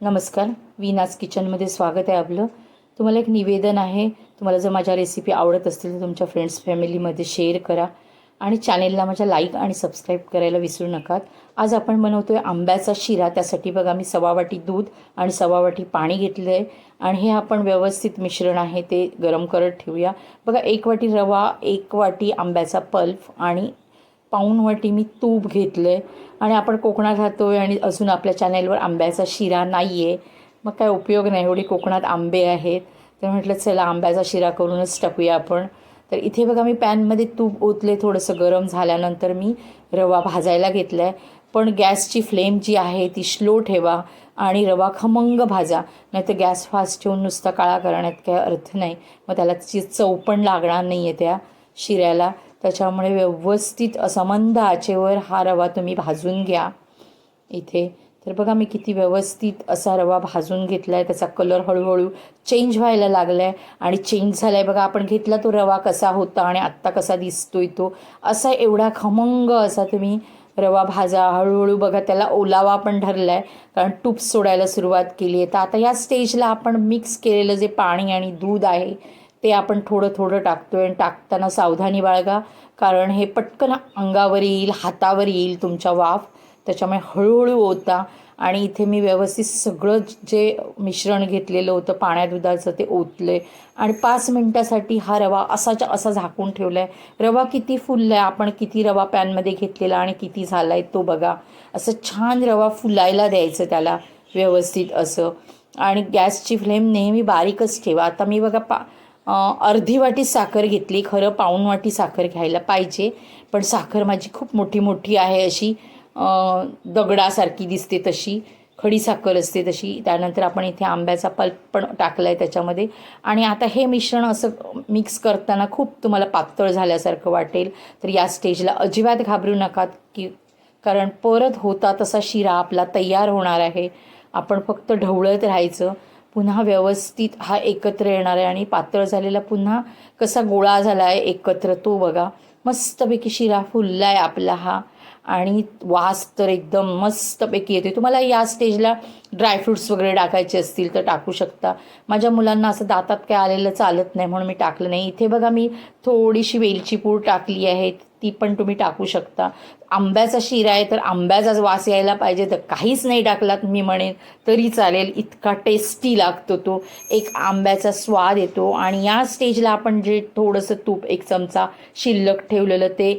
नमस्कार. वीनाज किचनमध्ये स्वागत आहे आपलं. तुम्हाला एक निवेदन आहे. तुम्हाला जर माझ्या रेसिपी आवडत असतील तर तुमच्या फ्रेंड्स फॅमिलीमध्ये शेअर करा. आणि चॅनेलला माझ्या लाईक आणि सबस्क्राईब करायला विसरू नका आज आपण बनवतो आहे आंब्याचा शिरा. त्यासाठी बघा मी सवावाटी दूध आणि सवावाटी पाणी घेतलं आहे आणि हे आपण व्यवस्थित मिश्रण आहे ते गरम करत ठेवूया. बघा एक वाटी रवा एक वाटी आंब्याचा पल्फ आणि पाऊण वाटी मी तूप घेतलं आहे आणि आपण कोकणात राहतो आहे आणि अजून आपल्या चॅनेलवर आंब्याचा शिरा नाही आहे मग काय उपयोग नाही एवढी कोकणात आंबे आहेत. तर म्हटलं चला आंब्याचा शिरा करूनच टाकूया आपण. तर इथे बघा मी पॅनमध्ये तूप ओतले थोडंसं गरम झाल्यानंतर मी रवा भाजायला घेतला आहे पण गॅसची फ्लेम जी आहे ती स्लो ठेवा आणि रवा खमंग भाजा. नाही तर गॅस फास्ट ठेवून नुसता काळा करण्यात काय अर्थ नाही. मग त्याला ची चव पण लागणार नाही आहे त्या शिऱ्याला. त्याच्यामुळे व्यवस्थित असा मंद आचेवर हा रवा तुम्ही भाजून घ्या. इथे. तर बघा मी किती व्यवस्थित असा रवा भाजून घेतला आहे त्याचा कलर हळूहळू चेंज व्हायला लागला आहे आणि चेंज झाला आहे बघा आपण घेतला तो रवा कसा होता आणि आत्ता कसा दिसतोय तो. असा एवढा खमंग असा तुम्ही रवा भाजा. हळूहळू बघा त्याला ओलावा पण धरला आहे कारण तूप सोडायला सुरुवात केली आहे. तर आता या स्टेजला आपण मिक्स केलेलं जे पाणी आणि दूध आहे ते आपण थोडं थोडं टाकतोय आणि टाकताना सावधानी बाळगा कारण हे पटकन अंगावर येईल हातावर येईल तुमच्या वाफ. त्याच्यामुळे हळूहळू होता आणि इथे मी व्यवस्थित सगळं जे मिश्रण घेतलेलं होतं पाण्या दुधाचं ते ओतलं आणि पाच मिनटासाठी हा रवा असाच्या असा झाकून ठेवला आहे रवा किती फुलला आहे आपण किती रवा पॅनमध्ये घेतलेला आणि किती झाला आहे तो बघा. असं छान रवा फुलायला द्यायचं त्याला व्यवस्थित असं. आणि गॅसची फ्लेम नेहमी बारीकच ठेवा. आता मी बघा पा अर्धी वाटी साखर घेतली खरं पाऊण वाटी साखर घ्यायला पाहिजे. पण साखर माझी खूप मोठी मोठी आहे अशी दगडासारखी दिसते तशी खडी साखर असते तशी. त्यानंतर आपण इथे आंब्याचा पल्प पण टाकला आहे त्याच्यामध्ये. आणि आता हे मिश्रण असं मिक्स करताना खूप तुम्हाला पातळ झाल्यासारखं वाटेल. तर या स्टेजला अजिबात घाबरू नका की कारण परत होता तसा शिरा आपला तयार होणार आहे. आपण फक्त ढवळत राहायचं. पुन्हा व्यवस्थित हा एकत्र येणार आहे आणि पातळ झालेला पुन्हा कसा गोळा झाला आहे एकत्र तो बघा. मस्तपैकी शिरा फुलला आहे आपला हा. आणि वास तर एकदम मस्तपैकी येते तुम्हाला या स्टेजला ड्रायफ्रूट्स वगैरे टाकायचे असतील तर टाकू शकता. माझ्या मुलांना असं दातात काय आलेलं चालत नाही म्हणून मी टाकलं नाही. इथे बघा मी थोडीशी वेलची पूड टाकली आहे. ती पण तुम्ही टाकू शकता. आंब्याचा शिरा आहे तर आंब्याचाच वास यायला पाहिजे तर काहीच नाही टाकलात मी म्हणेन तरी चालेल इतका टेस्टी लागतो तो. एक आंब्याचा स्वाद येतो आणि या स्टेजला आपण जे थोडंसं तूप एक चमचा शिल्लक ठेवलेलं ते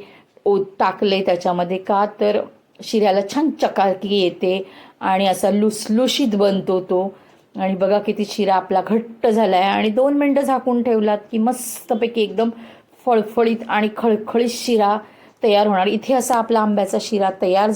ओ टाकले त्याच्यामध्ये का तर शिऱ्याला छान चकाकी येते आणि असा लुसलुशीत बनतो तो. आणि बघा किती शिरा आपला घट्ट झाला आहे आणि दोन मिनटं झाकून ठेवलात की मस्तपैकी एकदम फळफळीत आणि खळखळीत शिरा तयार होणार. इथे असा आपला आंब्याचा शिरा तयार